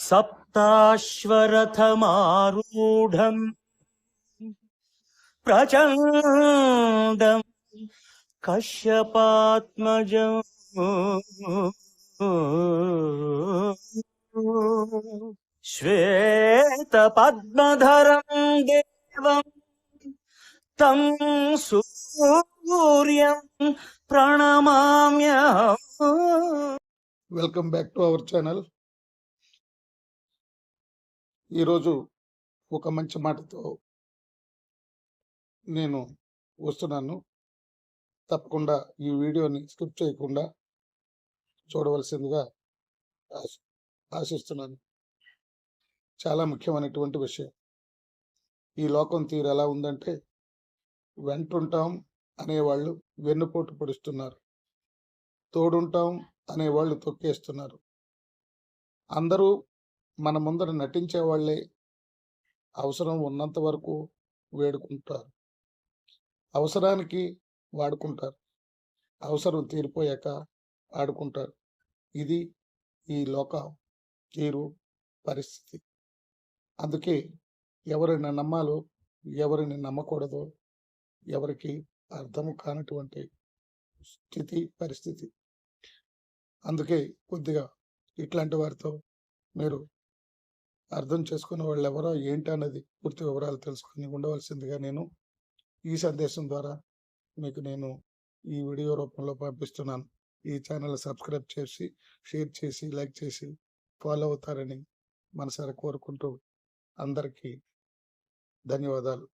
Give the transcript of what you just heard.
సప్తాశ్వరథమారూఢం ప్రచండం కశ్యపాత్మజం శ్వేత పద్మధరం దేవం తం సూర్యం ప్రణమామ్య welcome back to our channel ఈరోజు ఒక మంచి మాటతో నేను వస్తున్నాను. తప్పకుండా ఈ వీడియోని స్కిప్ చేయకుండా చూడవలసిందిగా ఆశిస్తున్నాను. చాలా ముఖ్యమైనటువంటి విషయం. ఈ లోకం తీరు ఎలా ఉందంటే వెంటుంటాం అనేవాళ్ళు వెన్నుపోటు పొడుస్తున్నారు. తోడుంటాం అనేవాళ్ళు తొక్కేస్తున్నారు. అందరూ మన ముందర నటించే వాళ్ళే అవసరం ఉన్నంత వరకు వేడుకుంటారు. అవసరానికి వాడుకుంటారు. అవసరం తీరిపోయాక ఆడుకుంటారు. ఇది ఈ లోక తీరు పరిస్థితి. అందుకే ఎవరిని నమ్మాలో ఎవరిని నమ్మకూడదో ఎవరికి అర్థం కానటువంటి స్థితి పరిస్థితి. అందుకే కొద్దిగా ఇట్లాంటి వారితో మీరు అర్థం చేసుకునే వాళ్ళు ఎవరో ఏంటి అన్నది పూర్తి వివరాలు తెలుసుకొని ఉండవలసిందిగా నేను ఈ సందేశం ద్వారా మీకు నేను ఈ వీడియో రూపంలో పంపిస్తున్నాను. ఈ ఛానల్ సబ్స్క్రైబ్ చేసి షేర్ చేసి లైక్ చేసి ఫాలో అవుతారని మనసారా కోరుకుంటూ అందరికీ ధన్యవాదాలు.